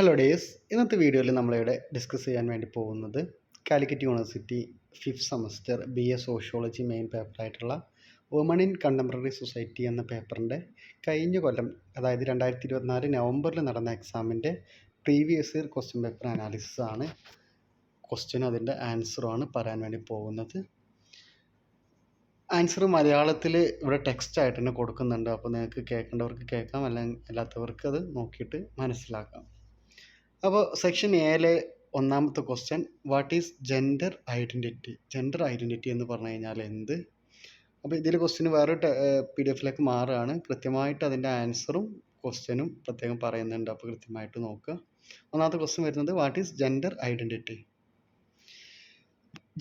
Hello days ഇന്നത്തെ വീഡിയോയിൽ നമ്മളിവിടെ ഡിസ്കസ് ചെയ്യാൻ വേണ്ടി പോകുന്നത് Calicut university fifth semester B A sociology main പേപ്പറായിട്ടുള്ള woman in contemporary society എന്ന പേപ്പറിന്റെ കഴിഞ്ഞ കൊല്ലം അതായത് രണ്ടായിരത്തി ഇരുപത്തിനാല് നവംബറിൽ നടന്ന എക്സാമിന്റെ previous year question paper analysis ആണ് ക്വസ്റ്റ്യനും അതിന്റെ ആൻസറുമാണ് പറയാൻ വേണ്ടി പോകുന്നത്. ആൻസർ മലയാളത്തിൽ ഇവിടെ ടെക്സ്റ്റ് ആയിട്ട് തന്നെ കൊടുക്കുന്നുണ്ട്. അപ്പോൾ നിങ്ങൾക്ക് കേൾക്കേണ്ടവർക്ക് കേൾക്കാം അല്ലെങ്കിൽ അല്ലാത്തവർക്ക് അത് നോക്കിയിട്ട് മനസ്സിലാക്കാം. അപ്പോൾ സെക്ഷൻ എയിലെ ഒന്നാമത്തെ question what is gender identity gender identity എന്ന് പറഞ്ഞു കഴിഞ്ഞാൽ എന്ത്? അപ്പോൾ ഇതിൽ ക്വസ്റ്റ്യൻ വേറെ പി ഡി എഫിലേക്ക് മാറുകയാണ്. കൃത്യമായിട്ട് അതിന്റെ ആൻസറും ക്വസ്റ്റ്യനും പ്രത്യേകം പറയുന്നുണ്ട്. അപ്പോൾ കൃത്യമായിട്ട് നോക്കുക. ഒന്നാമത്തെ ക്വസ്റ്റ്യൻ വരുന്നത് what is gender identity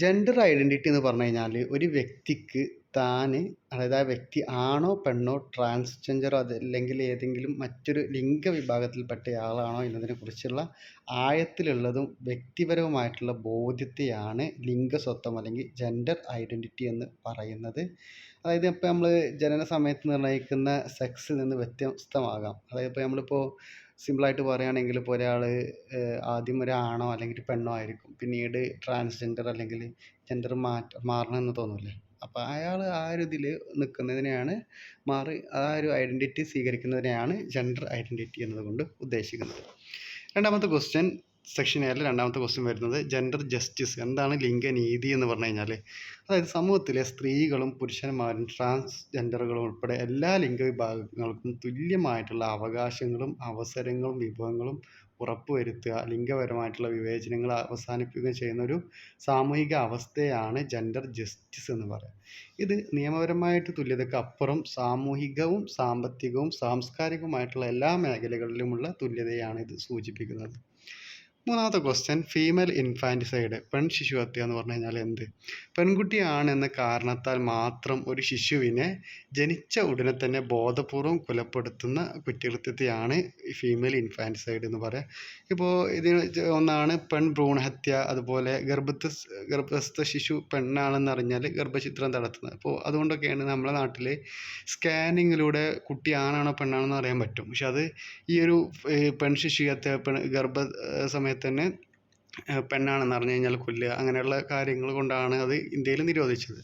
gender identity എന്ന് പറഞ്ഞു കഴിഞ്ഞാൽ ഒരു വ്യക്തിക്ക് താന് അതായത് ആ വ്യക്തി ആണോ പെണ്ണോ ട്രാൻസ്ജെൻഡറോ അതല്ലെങ്കിൽ ഏതെങ്കിലും മറ്റൊരു ലിംഗ വിഭാഗത്തിൽപ്പെട്ട ആളാണോ എന്നതിനെക്കുറിച്ചുള്ള ആഴത്തിലുള്ളതും വ്യക്തിപരവുമായിട്ടുള്ള ബോധ്യത്തെയാണ് ലിംഗസ്വത്വം അല്ലെങ്കിൽ ജെൻഡർ ഐഡന്റിറ്റി എന്ന് പറയുന്നത്. അതായത് ഇപ്പോൾ നമ്മൾ ജനന സമയത്ത് നിർണയിക്കുന്ന സെക്സിൽ നിന്ന് വ്യത്യസ്തമാകാം. അതായത് ഇപ്പോൾ നമ്മളിപ്പോൾ സിമ്പിളായിട്ട് പറയുകയാണെങ്കിൽ ഇപ്പോൾ ഒരാൾ ആദ്യം ഒരാണോ അല്ലെങ്കിൽ പെണ്ണോ ആയിരിക്കും. പിന്നീട് ട്രാൻസ്ജെൻഡർ അല്ലെങ്കിൽ ജെൻഡർ മാറ്റ മാറണമെന്ന് തോന്നില്ലേ? അപ്പോൾ അയാൾ ആ ഒരു ഇതിൽ നിൽക്കുന്നതിനെയാണ് മാറി ആ ഒരു ഐഡന്റിറ്റി സ്വീകരിക്കുന്നതിനെയാണ് ജെൻഡർ ഐഡന്റിറ്റി എന്നതുകൊണ്ട് ഉദ്ദേശിക്കുന്നത്. രണ്ടാമത്തെ ക്വസ്റ്റ്യൻ സെക്ഷൻ എയിൽ രണ്ടാമത്തെ ക്വസ്റ്റ്യൻ വരുന്നത് ജെൻഡർ ജസ്റ്റിസ് എന്താണ് ലിംഗനീതി എന്ന് പറഞ്ഞു കഴിഞ്ഞാൽ അതായത് സമൂഹത്തിലെ സ്ത്രീകളും പുരുഷന്മാരും ട്രാൻസ്ജെൻഡറുകളും ഉൾപ്പെടെ എല്ലാ ലിംഗവിഭാഗങ്ങൾക്കും തുല്യമായിട്ടുള്ള അവകാശങ്ങളും അവസരങ്ങളും വിഭവങ്ങളും ഉറപ്പുവരുത്തുക ലിംഗപരമായിട്ടുള്ള വിവേചനങ്ങൾ അവസാനിപ്പിക്കുകയും ചെയ്യുന്ന ഒരു സാമൂഹിക അവസ്ഥയാണ് ജെൻഡർ ജസ്റ്റിസ് എന്ന് പറയുന്നത് ഇത് നിയമപരമായിട്ട് തുല്യതയ്ക്ക് അപ്പുറം സാമൂഹികവും സാമ്പത്തികവും സാംസ്കാരികവുമായിട്ടുള്ള എല്ലാ മേഖലകളിലുമുള്ള തുല്യതയാണ് ഇത് സൂചിപ്പിക്കുന്നത്. മൂന്നാമത്തെ ക്വസ്റ്റ്യൻ ഫീമെയിൽ ഇൻഫാന്റിസൈഡ് പെൺ ശിശു ഹത്യ എന്ന് പറഞ്ഞു കഴിഞ്ഞാൽ എന്ത്? പെൺകുട്ടിയാണെന്ന കാരണത്താൽ മാത്രം ഒരു ശിശുവിനെ ജനിച്ച ഉടനെ തന്നെ ബോധപൂർവം കൊലപ്പെടുത്തുന്ന കുറ്റകൃത്യത്തെയാണ് ഫീമെയിൽ ഇൻഫാന്റിസൈഡ് എന്ന് പറയുക ഇപ്പോൾ ഇതിന് ഒന്നാണ് പെൺ ഭ്രൂണഹത്യ അതുപോലെ ഗർഭസ്ഥ ഗർഭസ്ഥ ശിശു പെണ്ണാണെന്ന് അറിഞ്ഞാൽ ഗർഭചിത്രം നടത്തുന്നത് അപ്പോൾ അതുകൊണ്ടൊക്കെയാണ് നമ്മുടെ നാട്ടിൽ സ്കാനിങ്ങിലൂടെ കുട്ടി ആണാണോ പെണ്ണാണോ എന്ന് അറിയാൻ പറ്റും. പക്ഷെ അത് ഈ ഒരു പെൺ ശിശു ഹത്യ പെൺ ഗർഭ സമയത്ത് തന്നെ പെണ്ണാണെന്ന് അറിഞ്ഞു കഴിഞ്ഞാൽ കൊല്ലുക അങ്ങനെയുള്ള കാര്യങ്ങൾ കൊണ്ടാണ് അത് ഇന്ത്യയിൽ നിരോധിച്ചത്.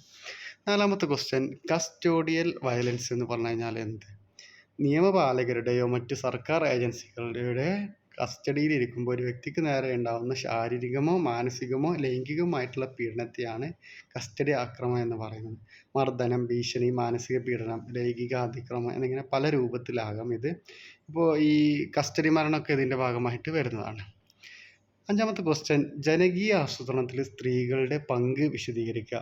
നാലാമത്തെ ക്വസ്റ്റ്യൻ കസ്റ്റോഡിയൽ വയലൻസ് എന്ന് പറഞ്ഞു കഴിഞ്ഞാൽ എന്ത്? നിയമപാലകരുടെയോ മറ്റ് സർക്കാർ ഏജൻസികളുടെ കസ്റ്റഡിയിൽ ഇരിക്കുമ്പോൾ ഒരു വ്യക്തിക്ക് നേരെ ഉണ്ടാകുന്ന ശാരീരികമോ മാനസികമോ ലൈംഗികമായിട്ടുള്ള പീഡനത്തെയാണ് കസ്റ്റഡി ആക്രമണം എന്ന് പറയുന്നത്. മർദ്ദനം ഭീഷണി മാനസിക പീഡനം ലൈംഗിക അതിക്രമം എന്നിങ്ങനെ പല രൂപത്തിലാകാം ഇത്. ഇപ്പോൾ ഈ കസ്റ്റഡി മരണമൊക്കെ ഇതിന്റെ ഭാഗമായിട്ട് വരുന്നതാണ്. അഞ്ചാമത്തെ ക്വസ്റ്റ്യൻ ജനകീയ ആസൂത്രണത്തിൽ സ്ത്രീകളുടെ പങ്ക് വിശദീകരിക്കുക.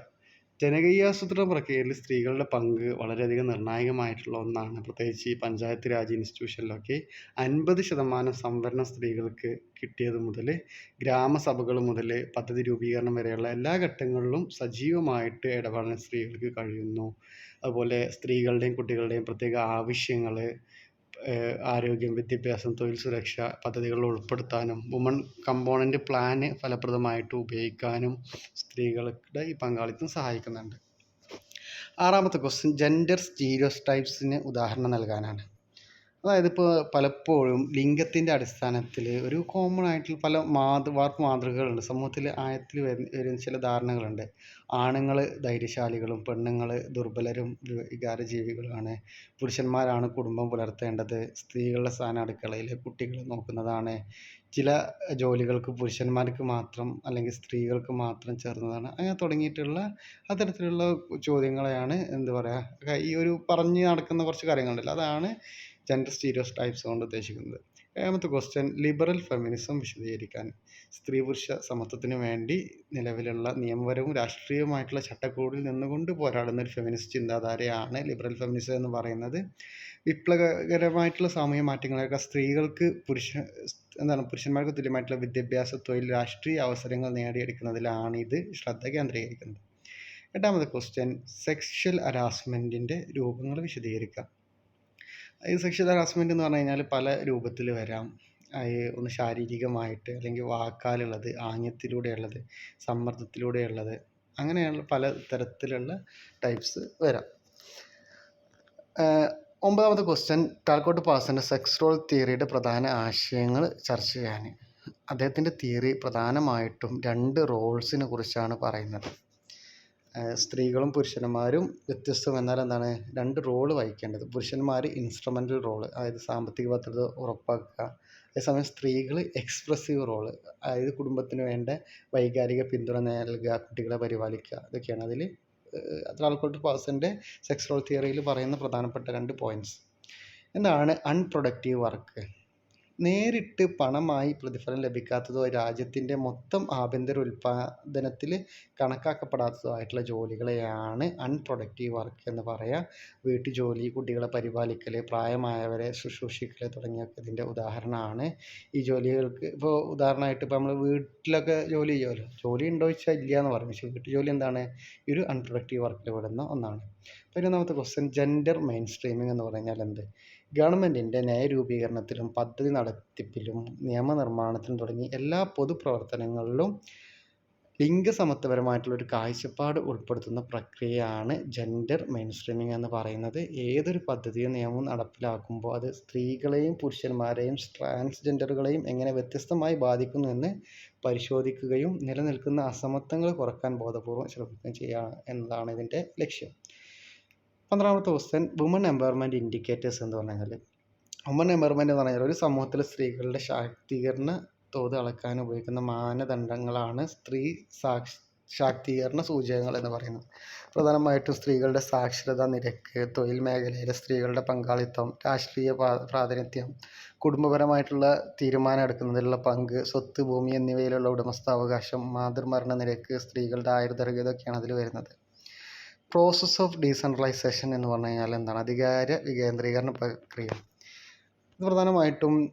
ജനകീയ ആസൂത്രണ പ്രക്രിയയിൽ സ്ത്രീകളുടെ പങ്ക് വളരെയധികം നിർണായകമായിട്ടുള്ള ഒന്നാണ്. പ്രത്യേകിച്ച് ഈ പഞ്ചായത്ത് രാജ് ഇൻസ്റ്റിറ്റ്യൂഷനിലൊക്കെ അൻപത് ശതമാനം സംവരണം സ്ത്രീകൾക്ക് കിട്ടിയത് മുതൽ ഗ്രാമസഭകൾ മുതൽ പദ്ധതി രൂപീകരണം വരെയുള്ള എല്ലാ ഘട്ടങ്ങളിലും സജീവമായിട്ട് ഇടപെടാൻ സ്ത്രീകൾക്ക് കഴിയുന്നു. അതുപോലെ സ്ത്രീകളുടെയും കുട്ടികളുടെയും പ്രത്യേക ആവശ്യങ്ങൾ ആരോഗ്യം വിദ്യാഭ്യാസം തൊഴിൽ സുരക്ഷ പദ്ധതികളിൽ ഉൾപ്പെടുത്താനും വുമൺ കമ്പോണന്റ് പ്ലാന് ഫലപ്രദമായിട്ട് ഉപയോഗിക്കാനും സ്ത്രീകളുടെ ഈ പങ്കാളിത്തം സഹായിക്കുന്നുണ്ട്. ആറാമത്തെ ക്വസ്റ്റ്യൻ ജെൻഡർ സ്റ്റീരിയോടൈപ്സിന് ഉദാഹരണം നൽകാനാണ്. അതായത് ഇപ്പോൾ പലപ്പോഴും ലിംഗത്തിന്റെ അടിസ്ഥാനത്തിൽ ഒരു കോമൺ ആയിട്ടുള്ള പല മാതൃ വാക്ക് മാതൃകകളുണ്ട്. സമൂഹത്തിൽ ആയത്തിൽ വരുന്ന ചില ധാരണകളുണ്ട്. ആണുങ്ങൾ ധൈര്യശാലികളും പെണ്ണുങ്ങൾ ദുർബലരും വികാരജീവികളുമാണ് പുരുഷന്മാരാണ് കുടുംബം പുലർത്തേണ്ടത്. സ്ത്രീകളുടെ സ്ഥാനം അടുക്കളയിൽ കുട്ടികൾ നോക്കുന്നതാണ്. ചില ജോലികൾക്ക് പുരുഷന്മാർക്ക് മാത്രം അല്ലെങ്കിൽ സ്ത്രീകൾക്ക് മാത്രം ചേർന്നതാണ്. അങ്ങനെ തുടങ്ങിയിട്ടുള്ള അത്തരത്തിലുള്ള ചോദ്യങ്ങളെയാണ് എന്താ പറയുക ഈ ഒരു പറഞ്ഞ് നടക്കുന്ന കുറച്ച് കാര്യങ്ങളുണ്ടല്ലോ. അതാണ് ജെൻഡർ സ്റ്റീരിയോടൈപ്സ് കൊണ്ട് ഉദ്ദേശിക്കുന്നത്. ഏഴാമത്തെ ക്വസ്റ്റ്യൻ ലിബറൽ ഫെമിനിസം വിശദീകരിക്കാൻ. സ്ത്രീ പുരുഷ സമത്വത്തിന് വേണ്ടി നിലവിലുള്ള നിയമപരവും രാഷ്ട്രീയവുമായിട്ടുള്ള ചട്ടക്കൂടിൽ നിന്നുകൊണ്ട് പോരാടുന്ന ഒരു ഫെമിനിസ്റ്റ് ചിന്താധാരയാണ് ലിബറൽ ഫെമിനിസം എന്ന് പറയുന്നത്. വിപ്ലവകരമായിട്ടുള്ള സാമൂഹ്യ മാറ്റങ്ങളൊക്കെ സ്ത്രീകൾക്ക് പുരുഷ എന്താണ് പുരുഷന്മാർക്ക് തുല്യമായിട്ടുള്ള വിദ്യാഭ്യാസ തൊഴിൽ രാഷ്ട്രീയ അവസരങ്ങൾ നേടിയെടുക്കുന്നതിലാണ് ഇത് ശ്രദ്ധ കേന്ദ്രീകരിക്കുന്നത്. എട്ടാമത്തെ ക്വസ്റ്റ്യൻ സെക്ഷൽ ഹരാസ്മെന്റിന്റെ രൂപങ്ങൾ വിശദീകരിക്കുക ഈ സെക്ഷൽ ഹറാസ്മെന്റ് എന്ന് പറഞ്ഞു കഴിഞ്ഞാൽ പല രൂപത്തിൽ വരാം. ഒന്ന് ശാരീരികമായിട്ട് അല്ലെങ്കിൽ വാക്കാലുള്ളത് ആംഗ്യത്തിലൂടെയുള്ളത് സമ്മർദ്ദത്തിലൂടെയുള്ളത് അങ്ങനെയുള്ള പല തരത്തിലുള്ള ടൈപ്സ് വരാം. ഒമ്പതാമത്തെ ക്വസ്റ്റ്യൻ ടാൽക്കോട്ട് പാസിന്റെ സെക്സ് റോൾ തിയറിയുടെ പ്രധാന ആശയങ്ങൾ ചർച്ച ചെയ്യാൻ അദ്ദേഹത്തിന്റെ തിയറി പ്രധാനമായിട്ടും രണ്ട് റോൾസിനെ കുറിച്ചാണ് പറയുന്നത്. സ്ത്രീകളും പുരുഷന്മാരും വ്യത്യസ്തം എന്നാൽ എന്താണ്? രണ്ട് റോൾ വഹിക്കേണ്ടത്. പുരുഷന്മാർ ഇൻസ്ട്രുമെന്റൽ റോൾ അതായത് സാമ്പത്തിക ഭദ്രത ഉറപ്പാക്കുക. അതേസമയം സ്ത്രീകൾ എക്സ്പ്രസീവ് റോൾ അതായത് കുടുംബത്തിന് വേണ്ട വൈകാരിക പിന്തുണ നൽകുക കുട്ടികളെ പരിപാലിക്കുക. ഇതൊക്കെയാണ് അതിൽ അത്ര ടാൽക്കോട്ട് പാസിന്റെ സെക്സ് റോൾ തിയറിയിൽ പറയുന്ന പ്രധാനപ്പെട്ട രണ്ട് പോയിന്റ്സ് എന്താണ്? അൺപ്രൊഡക്റ്റീവ് വർക്ക് നേരിട്ട് പണമായി പ്രതിഫലം ലഭിക്കാത്തതോ രാജ്യത്തിന്റെ മൊത്തം ആഭ്യന്തര ഉൽപ്പാദനത്തിൽ കണക്കാക്കപ്പെടാത്തതോ ആയിട്ടുള്ള ജോലികളെയാണ് അൺപ്രൊഡക്റ്റീവ് വർക്ക് എന്ന് പറയുക വീട്ടുജോലി കുട്ടികളെ പരിപാലിക്കൽ പ്രായമായവരെ ശുശ്രൂഷിക്കൽ തുടങ്ങിയൊക്കെ ഇതിന്റെ ഉദാഹരണമാണ്. ഈ ജോലികൾക്ക് ഇപ്പോൾ ഉദാഹരണമായിട്ട് ഇപ്പോൾ നമ്മൾ വീട്ടിലൊക്കെ ജോലി ചെയ്യുമല്ലോ ജോലി ഉണ്ടോ ചോദിച്ചാൽ ഇല്ല എന്ന് പറഞ്ഞു പക്ഷേ വീട്ടുജോലി എന്താണ്? ഒരു അൺപ്രൊഡക്റ്റീവ് വർക്കിൽ പെടുന്ന ഒന്നാണ്. പതിനൊന്നാമത്തെ ക്വസ്റ്റ്യൻ ജെൻഡർ മെയിൻ സ്ട്രീമിംഗ് എന്ന് പറഞ്ഞാൽ എന്ത് ഗവൺമെന്റിന്റെ നയരൂപീകരണത്തിലും പദ്ധതി നടത്തിപ്പിലും നിയമനിർമ്മാണത്തിലും തുടങ്ങി എല്ലാ പൊതുപ്രവർത്തനങ്ങളിലും ലിംഗസമത്വപരമായിട്ടുള്ള ഒരു കാഴ്ചപ്പാട് ഉൾപ്പെടുത്തുന്ന പ്രക്രിയയാണ് ജെൻഡർ മെയിൻ സ്ട്രീമിംഗ് എന്ന് പറയുന്നത്. ഏതൊരു പദ്ധതിയും നിയമം നടപ്പിലാക്കുമ്പോൾ അത് സ്ത്രീകളെയും പുരുഷന്മാരെയും ട്രാൻസ്ജെൻഡറുകളെയും എങ്ങനെ വ്യത്യസ്തമായി ബാധിക്കുന്നു എന്ന് പരിശോധിക്കുകയും നിലനിൽക്കുന്ന അസമത്വങ്ങൾ കുറയ്ക്കാൻ ബോധപൂർവം ശ്രമിക്കുകയും ചെയ്യുക എന്നതാണ് ഇതിന്റെ ലക്ഷ്യം. പന്ത്രണ്ടാമത്തെ ക്വസ്റ്റ്യൻ വുമൺ എംപവർമെന്റ് ഇൻഡിക്കേറ്റേഴ്സ് എന്ന് പറഞ്ഞാൽ വുമൺ എംപവർമെന്റ് എന്ന് പറഞ്ഞാൽ ഒരു സമൂഹത്തിൽ സ്ത്രീകളുടെ ശാക്തീകരണ തോത് അളക്കാൻ ഉപയോഗിക്കുന്ന മാനദണ്ഡങ്ങളാണ് സ്ത്രീ സാക്ഷി ശാക്തീകരണ സൂചകങ്ങൾ എന്ന് പറയുന്നത്. പ്രധാനമായിട്ടും സ്ത്രീകളുടെ സാക്ഷരതാ നിരക്ക് തൊഴിൽ മേഖലയിലെ സ്ത്രീകളുടെ പങ്കാളിത്തം രാഷ്ട്രീയ പ്രാതിനിധ്യം കുടുംബപരമായിട്ടുള്ള തീരുമാനം എടുക്കുന്നതിലുള്ള പങ്ക് സ്വത്ത് ഭൂമി എന്നിവയിലുള്ള ഉടമസ്ഥാവകാശം മാതൃമരണ നിരക്ക് സ്ത്രീകളുടെ ആയുർദൈർഘ്യം ഇതൊക്കെയാണ് അതിൽ വരുന്നത്. പ്രോസസ് ഓഫ് ഡീസെൻട്രലൈസേഷൻ എന്ന് പറഞ്ഞു കഴിഞ്ഞാൽ എന്താണ്? അധികാര വികേന്ദ്രീകരണ പ്രക്രിയ. ഇത് പ്രധാനമായിട്ടും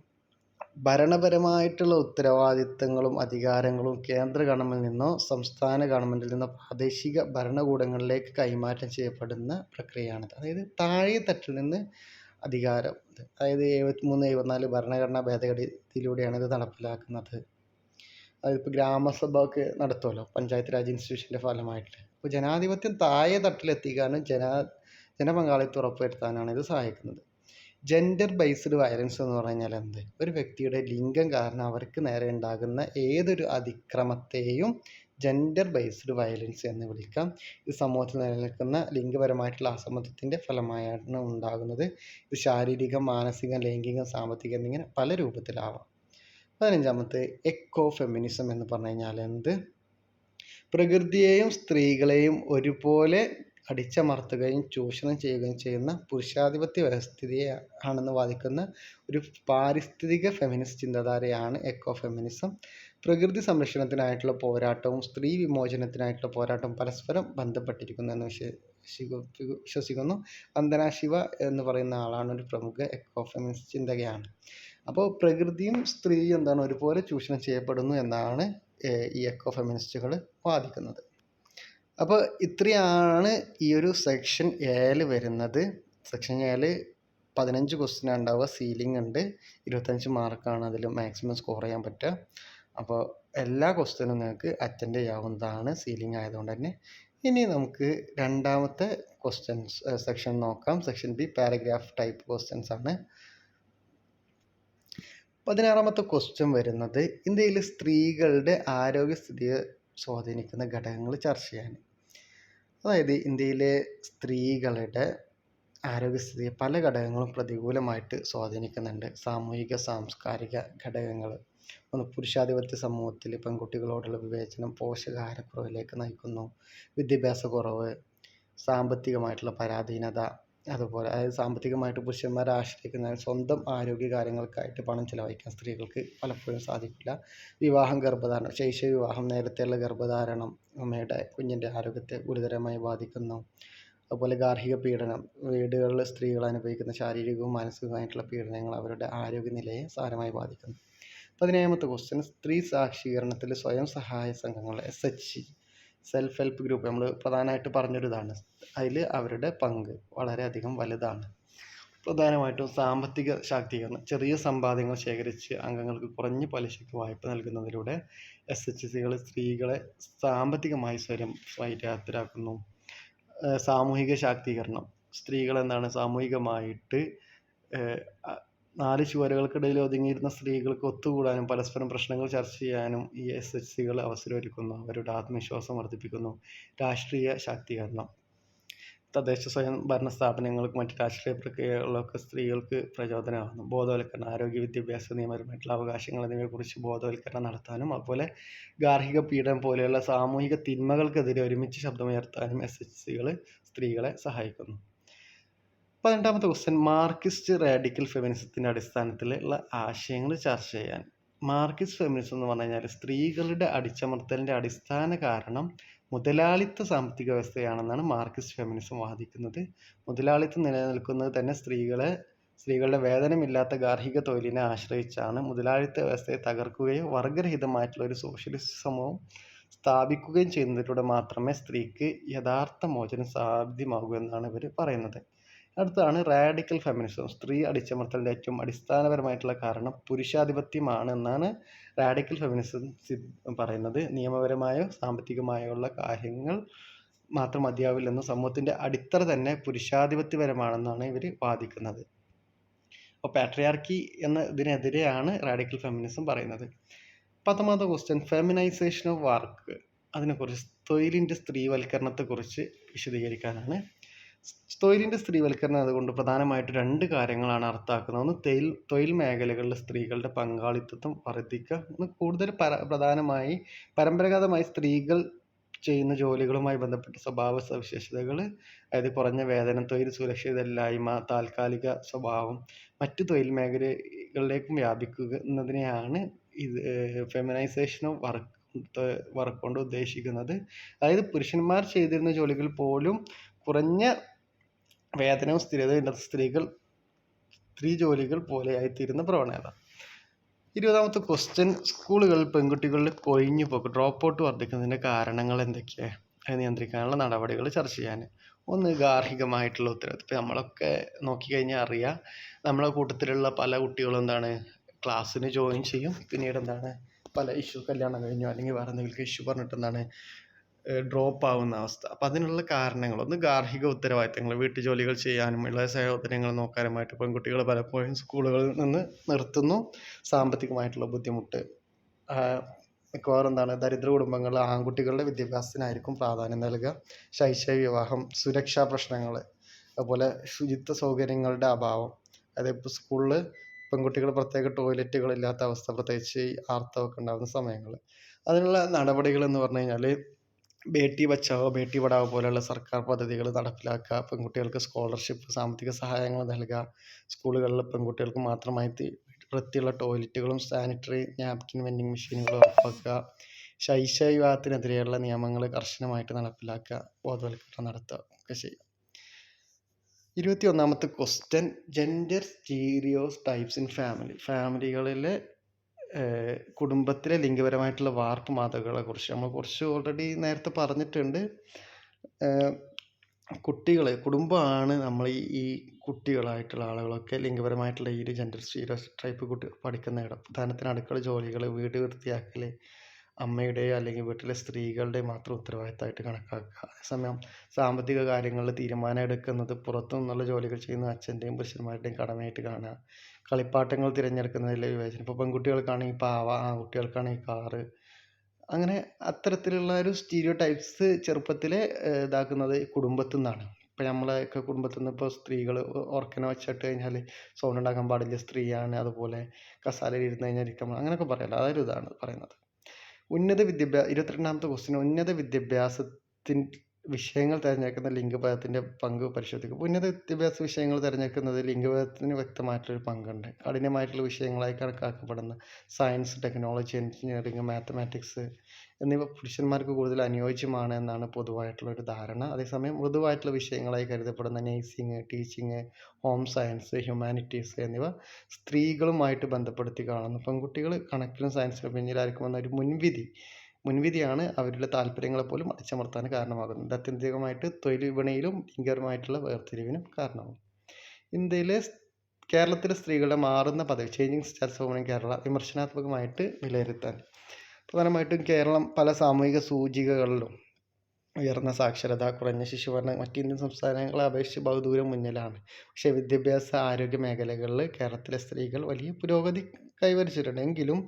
ഭരണപരമായിട്ടുള്ള ഉത്തരവാദിത്തങ്ങളും അധികാരങ്ങളും കേന്ദ്ര ഗവൺമെന്റിൽ നിന്നോ സംസ്ഥാന ഗവൺമെന്റിൽ നിന്നോ പ്രാദേശിക ഭരണകൂടങ്ങളിലേക്ക് കൈമാറ്റം ചെയ്യപ്പെടുന്ന പ്രക്രിയയാണിത്. അതായത് താഴെ തട്ടിൽ നിന്ന് അധികാരം. അതായത് എഴുപത്തിമൂന്ന് എഴുപത്തിനാല് ഭരണഘടനാ ഭേദഗതിയിലൂടെയാണ് ഇത് നടപ്പിലാക്കുന്നത്. അതിപ്പോൾ ഗ്രാമസഭ ഒക്കെ നടത്തുമല്ലോ പഞ്ചായത്ത് രാജ് ഇൻസ്റ്റിറ്റ്യൂഷന്റെ ഫലമായിട്ട്. അപ്പോൾ ജനാധിപത്യം താഴെ തട്ടിലെത്തിക്കാനും ജനാ ജനപങ്കാളിത്തം ഉറപ്പുവരുത്താനാണ് ഇത് സഹായിക്കുന്നത്. ജെൻഡർ ബേസ്ഡ് വയലൻസ് എന്ന് പറഞ്ഞാൽ എന്ത്? ഒരു വ്യക്തിയുടെ ലിംഗം കാരണം അവർക്ക് നേരെ ഉണ്ടാകുന്ന ഏതൊരു അതിക്രമത്തെയും ജെൻഡർ ബേസ്ഡ് വയലൻസ് എന്ന് വിളിക്കാം. ഇത് സമൂഹത്തിൽ നിലനിൽക്കുന്ന ലിംഗപരമായിട്ടുള്ള അസമത്വത്തിന്റെ ഫലമായാണ് ഉണ്ടാകുന്നത്. ഇത് ശാരീരികം മാനസികം ലൈംഗികം സാമ്പത്തികം എന്നിങ്ങനെ പല രൂപത്തിലാവാം. പതിനഞ്ചാമത്തെ എക്കോ ഫെമിനിസം എന്ന് പറഞ്ഞു കഴിഞ്ഞാൽ എന്ത്? പ്രകൃതിയെയും സ്ത്രീകളെയും ഒരുപോലെ അടിച്ചമർത്തുകയും ചൂഷണം ചെയ്യുകയും ചെയ്യുന്ന പുരുഷാധിപത്യ വ്യവസ്ഥിതിയെ ആണെന്ന് വാദിക്കുന്ന ഒരു പാരിസ്ഥിതിക ഫെമിനിസ്റ്റ് ചിന്താധാരയാണ് എക്കോ ഫെമിനിസം പ്രകൃതി സംരക്ഷണത്തിനായിട്ടുള്ള പോരാട്ടവും സ്ത്രീ വിമോചനത്തിനായിട്ടുള്ള പോരാട്ടവും പരസ്പരം ബന്ധപ്പെട്ടിരിക്കുന്നു എന്ന് വിശ്വസിക്കുന്നു. വന്ദന ശിവ എന്ന് പറയുന്ന ആളാണ് ഒരു പ്രമുഖ എക്കോ ഫെമിനിസ്റ്റ് ചിന്തകയാണ്. അപ്പോൾ പ്രകൃതിയും സ്ത്രീയും എന്താണ് ഒരുപോലെ ചൂഷണം ചെയ്യപ്പെടുന്നു എന്നാണ് ഈ എക്കോ ഫെമിനിസ്റ്റുകൾ വാദിക്കുന്നത്. അപ്പോൾ ഇത്രയാണ് ഈ ഒരു സെക്ഷൻ ഏൽ വരുന്നത്. സെക്ഷൻ ഏൽ പതിനഞ്ച് ക്വസ്റ്റ്യൻ ഉണ്ടാവുക. സീലിംഗ് ഉണ്ട്. ഇരുപത്തഞ്ച് മാർക്കാണ് അതിൽ മാക്സിമം സ്കോർ ചെയ്യാൻ പറ്റുക. അപ്പോൾ എല്ലാ ക്വസ്റ്റ്യനും നിങ്ങൾക്ക് അറ്റൻഡ് ചെയ്യാവുന്നതാണ്. സീലിംഗ് ആയതുകൊണ്ട് തന്നെ. ഇനി നമുക്ക് രണ്ടാമത്തെ ക്വസ്റ്റ്യൻസ് സെക്ഷൻ നോക്കാം. Section B paragraph type questions ആണ്. പതിനാറാമത്തെ ക്വസ്റ്റ്യൻ വരുന്നത് ഇന്ത്യയിൽ സ്ത്രീകളുടെ ആരോഗ്യസ്ഥിതിയെ സ്വാധീനിക്കുന്ന ഘടകങ്ങൾ ചർച്ച ചെയ്യാൻ. അതായത് ഇന്ത്യയിലെ സ്ത്രീകളുടെ ആരോഗ്യസ്ഥിതിയെ പല ഘടകങ്ങളും പ്രതികൂലമായിട്ട് സ്വാധീനിക്കുന്നുണ്ട്. സാമൂഹിക സാംസ്കാരിക ഘടകങ്ങൾ. ഒന്ന് പുരുഷാധിപത്യ സമൂഹത്തിൽ പെൺകുട്ടികളോടുള്ള വിവേചനം പോഷകാഹാരക്കുറവിലേക്ക് നയിക്കുന്നു. വിദ്യാഭ്യാസ കുറവ് സാമ്പത്തികമായിട്ടുള്ള പരാധീനത അതുപോലെ അതായത് സാമ്പത്തികമായിട്ട് പുരുഷന്മാരെ ആശ്രയിക്കുന്ന സ്വന്തം ആരോഗ്യ കാര്യങ്ങൾക്കായിട്ട് പണം ചിലവഴിക്കാൻ സ്ത്രീകൾക്ക് പലപ്പോഴും സാധിക്കില്ല. വിവാഹം ഗർഭധാരണം ശേഷി വിവാഹം നേരത്തെയുള്ള ഗർഭധാരണം അമ്മയുടെ കുഞ്ഞിന്റെ ആരോഗ്യത്തെ ഗുരുതരമായി ബാധിക്കുന്നു. അതുപോലെ ഗാർഹിക പീഡനം വീടുകളിൽ സ്ത്രീകൾ അനുഭവിക്കുന്ന ശാരീരികവും മാനസികവുമായിട്ടുള്ള പീഡനങ്ങൾ അവരുടെ ആരോഗ്യനിലയെ സാരമായി ബാധിക്കുന്നു. പതിനേഴാമത്തെ ക്വസ്റ്റ്യൻ സ്ത്രീ സാക്ഷീകരണത്തിൽ സ്വയം സഹായ സംഘങ്ങൾ S H self help group നമ്മൾ പ്രധാനമായിട്ട് പറഞ്ഞൊരിതാണ്. അതിൽ അവരുടെ പങ്ക് വളരെയധികം വലുതാണ്. പ്രധാനമായിട്ടും സാമ്പത്തിക ശാക്തീകരണം ചെറിയ സമ്പാദ്യങ്ങൾ ശേഖരിച്ച് അംഗങ്ങൾക്ക് കുറഞ്ഞ പലിശയ്ക്ക് വായ്പ നൽകുന്നതിലൂടെ എസ് എച്ച് സികൾ സ്ത്രീകളെ സാമ്പത്തികമായി സ്വയം സ്വൈര്യാർത്ഥരാക്കുന്നു സാമൂഹിക ശാക്തീകരണം സ്ത്രീകൾ എന്താണ് സാമൂഹികമായിട്ട് നാല് ചുവരുകൾക്കിടയിൽ ഒതുങ്ങിയിരുന്ന സ്ത്രീകൾക്ക് ഒത്തുകൂടാനും പരസ്പരം പ്രശ്നങ്ങൾ ചർച്ച ചെയ്യാനും ഈ എസ് എച്ച് സികൾ അവസരമൊരുക്കുന്നു. അവരുടെ ആത്മവിശ്വാസം വർദ്ധിപ്പിക്കുന്നു. രാഷ്ട്രീയ ശാക്തീകരണം. തദ്ദേശ സ്വയം ഭരണ സ്ഥാപനങ്ങൾക്ക് മറ്റ് രാഷ്ട്രീയ പ്രക്രിയകളിലൊക്കെ സ്ത്രീകൾക്ക് പ്രചോദനമാകുന്നു. ബോധവൽക്കരണം ആരോഗ്യ വിദ്യാഭ്യാസ നിയമപരമായിട്ടുള്ള അവകാശങ്ങൾ എന്നിവയെക്കുറിച്ച് ബോധവൽക്കരണം നടത്താനും അതുപോലെ ഗാർഹിക പീഡനം പോലെയുള്ള സാമൂഹിക തിന്മകൾക്കെതിരെ ഒരുമിച്ച് ശബ്ദമുയർത്താനും എസ് എച്ച് സികൾ സ്ത്രീകളെ സഹായിക്കുന്നു. പതിനെട്ടാമത്തെ ക്വസ്റ്റ്യൻ മാർക്കിസ്റ്റ് റാഡിക്കൽ ഫെമിനിസത്തിന്റെ അടിസ്ഥാനത്തിലുള്ള ആശയങ്ങൾ ചർച്ച ചെയ്യാൻ. മാർക്കിസ്റ്റ് ഫെമിനിസം എന്ന് പറഞ്ഞു കഴിഞ്ഞാൽ സ്ത്രീകളുടെ അടിച്ചമർത്തലിന്റെ അടിസ്ഥാന കാരണം മുതലാളിത്ത സാമ്പത്തിക വ്യവസ്ഥയാണെന്നാണ് മാർക്കിസ്റ്റ് ഫെമിനിസം വാദിക്കുന്നത്. മുതലാളിത്തം നിലനിൽക്കുന്നത് തന്നെ സ്ത്രീകളെ സ്ത്രീകളുടെ വേതനമില്ലാത്ത ഗാർഹിക തൊഴിലിനെ ആശ്രയിച്ചാണ്. മുതലാളിത്ത വ്യവസ്ഥയെ തകർക്കുകയും വർഗരഹിതമായിട്ടുള്ള ഒരു സോഷ്യലിസ്റ്റ് സമൂഹം സ്ഥാപിക്കുകയും ചെയ്യുന്നതിലൂടെ മാത്രമേ സ്ത്രീക്ക് യഥാർത്ഥ മോചനം സാധ്യമാകൂ എന്നാണ് ഇവർ പറയുന്നത്. അടുത്തതാണ് റാഡിക്കൽ ഫെമിനിസം. സ്ത്രീ അടിച്ചമർത്തലിന്റെ ഏറ്റവും അടിസ്ഥാനപരമായിട്ടുള്ള കാരണം പുരുഷാധിപത്യമാണ് എന്നാണ് റാഡിക്കൽ ഫെമിനിസം പറയുന്നത്. നിയമപരമായോ സാമ്പത്തികമായോ ഉള്ള കാര്യങ്ങൾ മാത്രം മതിയാവില്ലെന്നും സമൂഹത്തിന്റെ അടിത്തറ തന്നെ പുരുഷാധിപത്യപരമാണെന്നാണ് ഇവർ വാദിക്കുന്നത്. അപ്പോൾ പാട്രിയാർക്കി എന്നതിനെതിരെയാണ് റാഡിക്കൽ ഫെമിനിസം പറയുന്നത്. പത്താമത്തെ ക്വസ്റ്റ്യൻ ഫെമിനൈസേഷൻ ഓഫ് വർക്ക്. അതിനെക്കുറിച്ച് തൊഴിലിന്റെ സ്ത്രീവൽക്കരണത്തെക്കുറിച്ച് വിശദീകരിക്കാനാണ് തൊഴിലിന്റെ സ്ത്രീവൽക്കരണം അതുകൊണ്ട് പ്രധാനമായിട്ട് രണ്ട് കാര്യങ്ങളാണ് അർത്ഥമാക്കുന്നത്. ഒന്ന് തൊഴിൽ തൊഴിൽ മേഖലകളിൽ സ്ത്രീകളുടെ പങ്കാളിത്തം വർദ്ധിക്കുക. ഒന്ന് കൂടുതൽ പര പ്രധാനമായി പരമ്പരാഗതമായി സ്ത്രീകൾ ചെയ്യുന്ന ജോലികളുമായി ബന്ധപ്പെട്ട സ്വഭാവ സവിശേഷതകൾ അതായത് കുറഞ്ഞ വേതനം തൊഴിൽ സുരക്ഷിതല്ലായ്മ താൽക്കാലിക സ്വഭാവം മറ്റു തൊഴിൽ മേഖലകളിലേക്കും വ്യാപിക്കുന്നതിനെയാണ് ഇത് ഫെമിനൈസേഷൻ വർക്ക് വർക്ക് കൊണ്ട് ഉദ്ദേശിക്കുന്നത്. അതായത് പുരുഷന്മാർ ചെയ്തിരുന്ന ജോലികൾ പോലും കുറഞ്ഞ വേതനവും സ്ഥിരതയും ഇല്ലാത്ത സ്ത്രീകൾ സ്ത്രീ ജോലികൾ പോലെയായിത്തീരുന്ന പ്രവണത. ഇരുപതാമത്തെ ക്വസ്റ്റ്യൻ സ്കൂളുകളിൽ പെൺകുട്ടികളുടെ കൊഴിഞ്ഞു പോക്ക് ഡ്രോപ്പ് ഔട്ട് വർദ്ധിക്കുന്നതിന്റെ കാരണങ്ങൾ എന്തൊക്കെയാണ് അത് നിയന്ത്രിക്കാനുള്ള നടപടികൾ ചർച്ച ചെയ്യാൻ. ഒന്ന് ഗാർഹികമായിട്ടുള്ള ഉത്തരവാദിത്വം നമ്മളൊക്കെ നോക്കിക്കഴിഞ്ഞാൽ അറിയാം നമ്മളെ കൂട്ടത്തിലുള്ള പല കുട്ടികളും എന്താണ് ക്ലാസ്സിന് ജോയിൻ ചെയ്യും. പിന്നീട് എന്താണ് പല ഇഷ്യൂ കല്യാണം കഴിഞ്ഞു അല്ലെങ്കിൽ വേറെ എന്തെങ്കിലും ഇഷ്യൂ പറഞ്ഞിട്ട് എന്താണ് ഡ്രോപ്പ് ആവുന്ന അവസ്ഥ. അപ്പം അതിനുള്ള കാരണങ്ങൾ ഒന്ന് ഗാർഹിക ഉത്തരവാദിത്തങ്ങൾ വീട്ടു ജോലികൾ ചെയ്യാനും ഇളയ സഹോദരങ്ങൾ നോക്കാനുമായിട്ട് പെൺകുട്ടികൾ പലപ്പോഴും സ്കൂളുകളിൽ നിന്ന് നിർത്തുന്നു. സാമ്പത്തികമായിട്ടുള്ള ബുദ്ധിമുട്ട്. മിക്കവാറും എന്താണ് ദരിദ്ര കുടുംബങ്ങൾ ആൺകുട്ടികളുടെ വിദ്യാഭ്യാസത്തിനായിരിക്കും പ്രാധാന്യം നൽകുക. ശൈശവ വിവാഹം സുരക്ഷാ പ്രശ്നങ്ങൾ അതുപോലെ ശുചിത്വ സൗകര്യങ്ങളുടെ അഭാവം. അതായത് സ്കൂളിൽ പെൺകുട്ടികൾ പ്രത്യേക ടോയ്ലറ്റുകൾ ഇല്ലാത്ത അവസ്ഥ പ്രത്യേകിച്ച് ആർത്തവമൊക്കെ ഉണ്ടാകുന്ന സമയങ്ങൾ അതിനുള്ള നടപടികൾ എന്ന് പറഞ്ഞു കഴിഞ്ഞാൽ ബേട്ടി ബച്ചാവോ ബേട്ടി പഠാവോ പോലെയുള്ള സർക്കാർ പദ്ധതികൾ നടപ്പിലാക്കുക പെൺകുട്ടികൾക്ക് സ്കോളർഷിപ്പ് സാമ്പത്തിക സഹായങ്ങൾ നൽകുക സ്കൂളുകളിൽ പെൺകുട്ടികൾക്ക് മാത്രമായി വൃത്തിയുള്ള ടോയ്ലറ്റുകളും സാനിറ്ററി നാപ്കിൻ വെൻഡിങ് മെഷീനുകളും ഉറപ്പാക്കുക ശൈശവ വിവാഹത്തിനെതിരെയുള്ള നിയമങ്ങൾ കർശനമായിട്ട് നടപ്പിലാക്കുക ബോധവൽക്കരണം നടത്തുക ഒക്കെ ചെയ്യുക. ഇരുപത്തി ഒന്നാമത്തെ question gender stereotypes in family ഫാമിലികളിലെ കുടുംബത്തിലെ ലിംഗപരമായിട്ടുള്ള വാർപ്പ് മാതൃകകളെ കുറിച്ച്. നമ്മൾ കുറച്ച് ഓൾറെഡി നേരത്തെ പറഞ്ഞിട്ടുണ്ട്. കുട്ടികൾ കുടുംബമാണ് നമ്മൾ ഈ കുട്ടികളായിട്ടുള്ള ആളുകളൊക്കെ ലിംഗപരമായിട്ടുള്ള ഈ ഒരു ജെൻഡർ സ്റ്റീരിയോ ടൈപ്പ് കുട്ടി പഠിക്കുന്ന ഇടം. ഉദാഹരണത്തിന് അടുക്കള ജോലികൾ വീട് വൃത്തിയാക്കൽ അമ്മയുടെയോ അല്ലെങ്കിൽ വീട്ടിലെ സ്ത്രീകളുടെ മാത്രം ഉത്തരവാദിത്തമായിട്ട് കണക്കാക്കുക. അതേസമയം സാമ്പത്തിക കാര്യങ്ങളിൽ തീരുമാനം എടുക്കുന്നത് പുറത്തു നിന്നുള്ള ജോലികൾ ചെയ്യുന്ന അച്ഛന്റെയും പുരുഷന്മാരുടെയും കടമയായിട്ട് കാണുക. കളിപ്പാട്ടങ്ങൾ തിരഞ്ഞെടുക്കുന്നതിൽ ഇപ്പോൾ പെൺകുട്ടികൾക്കാണെങ്കിൽ പാവ ആൺകുട്ടികൾക്കാണെങ്കിൽ കാറ് അങ്ങനെ അത്തരത്തിലുള്ള ഒരു സ്റ്റീരിയോ ടൈപ്സ് ചെറുപ്പത്തിലെ ഇതാക്കുന്നത് കുടുംബത്തിൽ നിന്നാണ് ഇപ്പോൾ നമ്മളെയൊക്കെ കുടുംബത്തിൽ നിന്ന് ഇപ്പോൾ സ്ത്രീകൾ ഓർക്കനെ വെച്ചിട്ട് കഴിഞ്ഞാൽ സൗണ്ട് ഉണ്ടാക്കാൻ പാടില്ല. സ്ത്രീയാണ് അതുപോലെ കസാലയിൽ ഇരുന്ന് കഴിഞ്ഞാൽ ഇരിക്കാൻ അങ്ങനെയൊക്കെ പറയാമല്ലോ അതൊരു ഇതാണ് പറയുന്നത്. ഉന്നത വിദ്യാഭ്യാസ ഇരുപത്തിരണ്ടാമത്തെ ക്വസ്റ്റ്യൻ ഉന്നത വിദ്യാഭ്യാസത്തിൻ വിഷയങ്ങൾ തിരഞ്ഞെടുക്കുന്ന ലിംഗഭേദത്തിന്റെ പങ്ക് പരിശോധിക്കും. ഉന്നത വിദ്യാഭ്യാസ വിഷയങ്ങൾ തിരഞ്ഞെടുക്കുന്നത് ലിംഗഭേദത്തിന് വ്യക്തമായിട്ടൊരു പങ്കുണ്ട്. കഠിനമായിട്ടുള്ള വിഷയങ്ങളായി കണക്കാക്കപ്പെടുന്ന സയൻസ് ടെക്നോളജി എഞ്ചിനീയറിംഗ് മാത്തമാറ്റിക്സ് എന്നിവ പുരുഷന്മാർക്ക് കൂടുതൽ അനുയോജ്യമാണ് എന്നാണ് പൊതുവായിട്ടുള്ള ഒരു ധാരണ. അതേസമയം മൃദുവായിട്ടുള്ള വിഷയങ്ങളായി കരുതപ്പെടുന്ന nursing teaching home science humanities എന്നിവ സ്ത്രീകളുമായിട്ട് ബന്ധപ്പെടുത്തി കാണുന്നു. പെൺകുട്ടികൾ കണക്കിലും സയൻസിലും പിന്നിലായിരിക്കുമെന്ന ഒരു മുൻവിധി മുൻവിധിയാണ് അവരുടെ താല്പര്യങ്ങളെ പോലും അടിച്ചമർത്താൻ കാരണമാകുന്നത്. ആത്യന്തികമായിട്ട് തൊഴിൽ വിപണിയിലും ലിംഗപരമായിട്ടുള്ള വേർതിരിവിനും കാരണമാകും. ഇന്ത്യയിലെ കേരളത്തിലെ സ്ത്രീകളുടെ മാറുന്ന പദവി ചേഞ്ചിങ് സ്റ്റാറ്റസ് ഓഫ് കേരള വിമർശനാത്മകമായിട്ട് വിലയിരുത്താൻ. പ്രധാനമായിട്ടും കേരളം പല സാമൂഹിക സൂചികകളിലും ഉയർന്ന സാക്ഷരത, കുറഞ്ഞ ശിശുമരണം മറ്റ് ഇന്ത്യൻ സംസ്ഥാനങ്ങളെ അപേക്ഷിച്ച് ബഹുദൂരം മുന്നിലാണ്. പക്ഷേ വിദ്യാഭ്യാസ, ആരോഗ്യ മേഖലകളിൽ കേരളത്തിലെ സ്ത്രീകൾ വലിയ പുരോഗതി കൈവരിച്ചിട്ടുണ്ട്. എങ്കിലും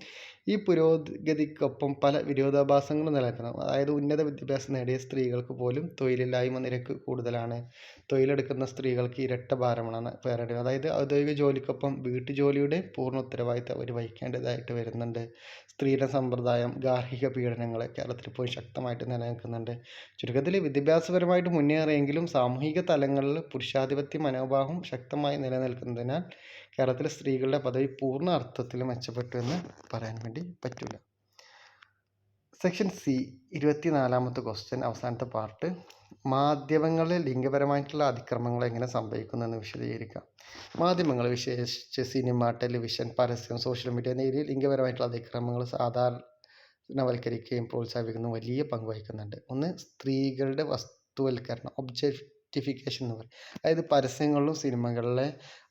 ഈ പുരോഗതിക്കൊപ്പം പല വിരോധാഭാസങ്ങളും നിലനിൽക്കണം അതായത് ഉന്നത വിദ്യാഭ്യാസം നേടിയ സ്ത്രീകൾക്ക് പോലും തൊഴിലില്ലായ്മ നിരക്ക് കൂടുതലാണ്. തൊഴിലെടുക്കുന്ന സ്ത്രീകൾക്ക് ഇരട്ട ഭാരമാണ് പേറേണ്ടത്. അതായത് ഔദ്യോഗിക ജോലിക്കൊപ്പം വീട്ടുജോലിയുടെ പൂർണ ഉത്തരവാദിത്തം അവർ വഹിക്കേണ്ടതായിട്ട് വരുന്നുണ്ട്. സ്ത്രീയുടെ സമ്പ്രദായം, ഗാർഹിക പീഡനങ്ങൾ കേരളത്തിൽ ഇപ്പോൾ ശക്തമായിട്ട് നിലനിൽക്കുന്നുണ്ട്. ചുരുക്കത്തിൽ വിദ്യാഭ്യാസപരമായിട്ട് മുന്നേറിയെങ്കിലും സാമൂഹിക തലങ്ങളിൽ പുരുഷാധിപത്യ മനോഭാവം ശക്തമായി നിലനിൽക്കുന്നതിനാൽ കേരളത്തിലെ സ്ത്രീകളുടെ പദവി പൂർണ അർത്ഥത്തിൽ മെച്ചപ്പെട്ടു എന്ന് പറയാൻ വേണ്ടി പറ്റില്ല. സെക്ഷൻ സി ഇരുപത്തിനാലാമത്തെ ക്വസ്റ്റ്യൻ അവസാനത്തെ പാർട്ട് മാധ്യമങ്ങളിൽ ലിംഗപരമായിട്ടുള്ള അതിക്രമങ്ങൾ എങ്ങനെ സംഭവിക്കുന്നു എന്ന് വിശദീകരിക്കാം. മാധ്യമങ്ങൾ വിശേഷിച്ച് സിനിമ, ടെലിവിഷൻ, പരസ്യം, സോഷ്യൽ മീഡിയ എന്നിവയിൽ ലിംഗപരമായിട്ടുള്ള അതിക്രമങ്ങൾ സാധാരണവൽക്കരിക്കുകയും പ്രോത്സാഹിപ്പിക്കുന്ന വലിയ പങ്ക് വഹിക്കുന്നുണ്ട്. ഒന്ന് സ്ത്രീകളുടെ വസ്തുവൽക്കരണം ഒബ്ജക്റ്റിഫിക്കേഷൻ എന്ന് പറയും. അതായത് പരസ്യങ്ങളിലും സിനിമകളിലെ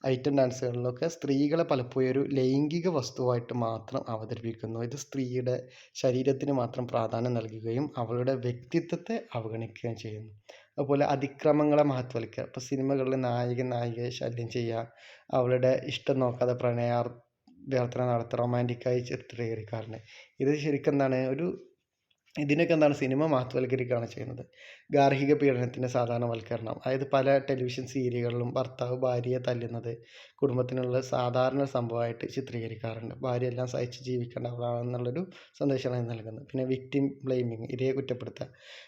ഐറ്റം ഡാൻസുകളിലൊക്കെ സ്ത്രീകളെ പലപ്പോഴും ഒരു ലൈംഗിക വസ്തുവായിട്ട് മാത്രം അവതരിപ്പിക്കുന്നു. ഇത് സ്ത്രീയുടെ ശരീരത്തിന് മാത്രം പ്രാധാന്യം നൽകുകയും അവളുടെ വ്യക്തിത്വത്തെ അവഗണിക്കുകയും ചെയ്യുന്നു. അതുപോലെ അതിക്രമങ്ങളെ മഹത്വവൽക്കുക ഇപ്പോൾ സിനിമകളിൽ നായകൻ നായികയെ ശല്യം ചെയ്യുക, അവളുടെ ഇഷ്ടം നോക്കാതെ പ്രണയാർ അഭ്യർത്ഥന നടത്തുക, റൊമാന്റിക്കായി ചിത്രീകരിക്കാറുണ്ട്. ഇത് ശരിക്കും എന്താണ് ഒരു ഇതിനൊക്കെ എന്താണ് സിനിമ മഹത്വവൽക്കരിക്കുകയാണ് ചെയ്യുന്നത്. ഗാർഹിക പീഡനത്തിന്റെ സാധാരണവൽക്കരണം. അതായത് പല ടെലിവിഷൻ സീരിയലുകളിലും ഭർത്താവ് ഭാര്യയെ തല്ലുന്നത് കുടുംബത്തിനുള്ള സാധാരണ സംഭവമായിട്ട് ചിത്രീകരിക്കാറുണ്ട്. ഭാര്യ എല്ലാം സഹിച്ച് ജീവിക്കേണ്ടവളാണെന്നുള്ളൊരു സന്ദേശമാണ് നൽകുന്നത്. പിന്നെ വിക്ടിം ബ്ലെയിമിങ് ഇരയെ കുറ്റപ്പെടുത്തുക.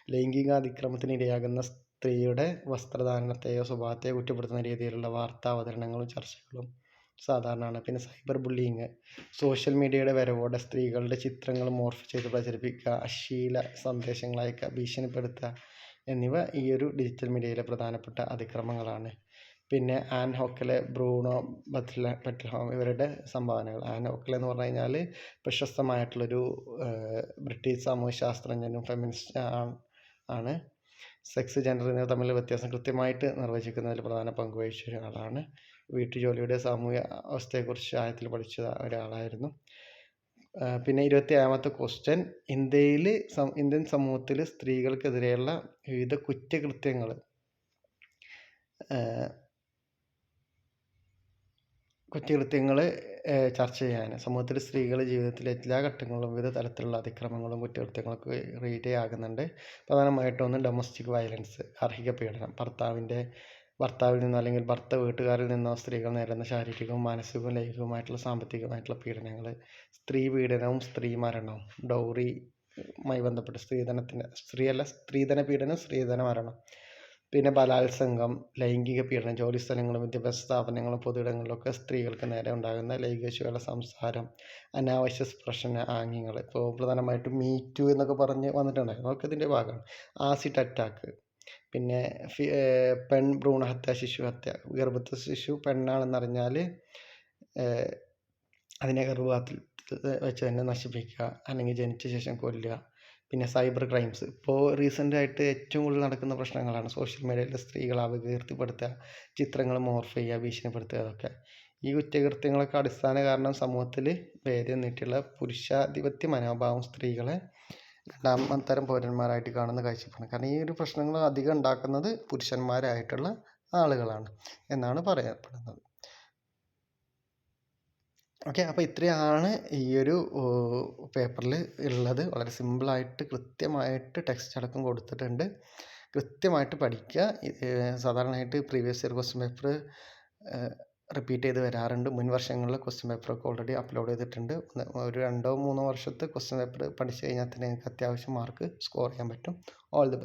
ലൈംഗികാതിക്രമത്തിന് ഇരയാകുന്ന സ്ത്രീയുടെ വസ്ത്രധാരണത്തെയോ സ്വഭാവത്തെയോ കുറ്റപ്പെടുത്തുന്ന രീതിയിലുള്ള വാർത്താ അവതരണങ്ങളും ചർച്ചകളും സാധാരണമാണ്. പിന്നെ സൈബർ ബുള്ളിയിങ് സോഷ്യൽ മീഡിയയുടെ വരവോടെ സ്ത്രീകളുടെ ചിത്രങ്ങൾ മോർഫ് ചെയ്ത് പ്രചരിപ്പിക്കുക, അശ്ലീല സന്ദേശങ്ങൾ അയക്കുക, ഭീഷണിപ്പെടുത്തുക എന്നിവ ഈ ഒരു ഡിജിറ്റൽ മീഡിയയിലെ പ്രധാനപ്പെട്ട അതിക്രമങ്ങളാണ്. പിന്നെ ആൻ ഹോക്കലെ, ബ്രൂണോ ബെത്ലഹേം ഇവരുടെ സംഭാവനകൾ. ആൻ ഹോക്കലെ എന്ന് പറഞ്ഞു കഴിഞ്ഞാൽ പ്രശസ്തമായിട്ടുള്ളൊരു ബ്രിട്ടീഷ് സാമൂഹ്യശാസ്ത്രജ്ഞനും ഫെമിനിസ്റ്റ് ആണ്. സെക്സ്, ജെൻഡർ എന്നിവ തമ്മിലുള്ള വ്യത്യാസം കൃത്യമായിട്ട് നിർവചിക്കുന്നതിൽ പ്രധാന പങ്ക് വഹിച്ച ഒരാളാണ്. വീട്ടുജോലിയുടെ സാമൂഹ്യ അവസ്ഥയെക്കുറിച്ച് ആഴത്തിൽ പഠിച്ച ഒരാളായിരുന്നു. പിന്നെ ഇരുപത്തി ഏഴാമത്തെ ക്വസ്റ്റ്യൻ ഇന്ത്യയിൽ ഇന്ത്യൻ സമൂഹത്തിൽ സ്ത്രീകൾക്കെതിരെയുള്ള വിവിധ കുറ്റകൃത്യങ്ങൾ കുറ്റകൃത്യങ്ങൾ ചർച്ച ചെയ്യാൻ സമൂഹത്തിൽ സ്ത്രീകൾ ജീവിതത്തിലെ എല്ലാ ഘട്ടങ്ങളിലും വിവിധ തരത്തിലുള്ള അതിക്രമങ്ങളും കുറ്റകൃത്യങ്ങളൊക്കെ ഇരയാകുന്നുണ്ട്. പ്രധാനമായിട്ടും ഒന്ന് ഡൊമസ്റ്റിക് വയലൻസ് ഗാർഹിക പീഡനം. ഭർത്താവിന്റെ ഭർത്താവിൽ നിന്നോ അല്ലെങ്കിൽ ഭർത്ത വീട്ടുകാരിൽ നിന്നോ സ്ത്രീകൾ നേരിടുന്ന ശാരീരികവും മാനസികവും ലൈംഗികവുമായിട്ടുള്ള സാമ്പത്തികമായിട്ടുള്ള പീഡനങ്ങൾ. സ്ത്രീ പീഡനവും സ്ത്രീ മരണവും. ഡൗറിയുമായി ബന്ധപ്പെട്ട് സ്ത്രീധനത്തിന്റെ സ്ത്രീയല്ല സ്ത്രീധന പീഡനം സ്ത്രീധന മരണം. പിന്നെ ബലാത്സംഗം, ലൈംഗിക പീഡനം ജോലിസ്ഥലങ്ങളും വിദ്യാഭ്യാസ സ്ഥാപനങ്ങളും പൊതുയിടങ്ങളിലൊക്കെ സ്ത്രീകൾക്ക് നേരെ ഉണ്ടാകുന്ന ലൈംഗികശീല സംസാരം, അനാവശ്യ സ്പർശന ആംഗ്യങ്ങൾ. ഇപ്പോൾ പ്രധാനമായിട്ടും മീ ടു എന്നൊക്കെ പറഞ്ഞ് വന്നിട്ടുണ്ടായിരുന്നു. അതൊക്കെ ഇതിന്റെ ഭാഗമാണ്. Acid attack. പിന്നെ പെൺ ഭ്രൂണഹത്യ, ശിശുഹത്യ. ഗർഭസ്ഥ ശിശു പെണ്ണാണെന്നറിഞ്ഞാൽ അതിനെ ഗർഭപാത്രത്തിൽ വെച്ച് തന്നെ നശിപ്പിക്കുക അല്ലെങ്കിൽ ജനിച്ച ശേഷം കൊല്ലുക. പിന്നെ സൈബർ ക്രൈംസ്. ഇപ്പോൾ ആയിട്ട് ഏറ്റവും കൂടുതൽ നടക്കുന്ന പ്രശ്നങ്ങളാണ്. സോഷ്യൽ മീഡിയയിൽ സ്ത്രീകളെ അപകീർത്തിപ്പെടുത്തുക, ചിത്രങ്ങൾ മോർഫ് ചെയ്യുക, ഭീഷണിപ്പെടുത്തുക അതൊക്കെ. ഈ കുറ്റകൃത്യങ്ങളൊക്കെ അടിസ്ഥാന കാരണം സമൂഹത്തിൽ വേര് നീട്ടിയുള്ള പുരുഷാധിപത്യ മനോഭാവം സ്ത്രീകളെ രണ്ടാം തരം പൗരന്മാരായിട്ട് കാണുന്ന കാഴ്ചപ്പാടാണ്. കാരണം ഈ ഒരു പ്രശ്നങ്ങൾ അധികം ഉണ്ടാക്കുന്നത് പുരുഷന്മാരായിട്ടുള്ള ആളുകളാണ് എന്നാണ് പറയപ്പെടുന്നത്. ഓക്കെ. അപ്പോൾ ഇത്രയാണ് ഈ ഒരു പേപ്പറിൽ ഉള്ളത്. വളരെ സിമ്പിളായിട്ട് കൃത്യമായിട്ട് ടെക്സ്റ്റ് അടക്കം കൊടുത്തിട്ടുണ്ട്. കൃത്യമായിട്ട് പഠിക്കുക. സാധാരണയായിട്ട് previous year question paper repeat ചെയ്ത് വരാറുണ്ട്. മുൻ വർഷങ്ങളിലെ ക്വസ്റ്റ്യൻ പേപ്പറൊക്കെ ഓൾറെഡി അപ്ലോഡ് ചെയ്തിട്ടുണ്ട്. ഒരു രണ്ടോ മൂന്നോ വർഷത്തെ ക്വസ്റ്റ്യൻ പേപ്പർ പഠിച്ചു കഴിഞ്ഞാൽ തന്നെ നിങ്ങൾക്ക് അത്യാവശ്യം മാർക്ക് സ്കോർ ചെയ്യാൻ പറ്റും. All the best.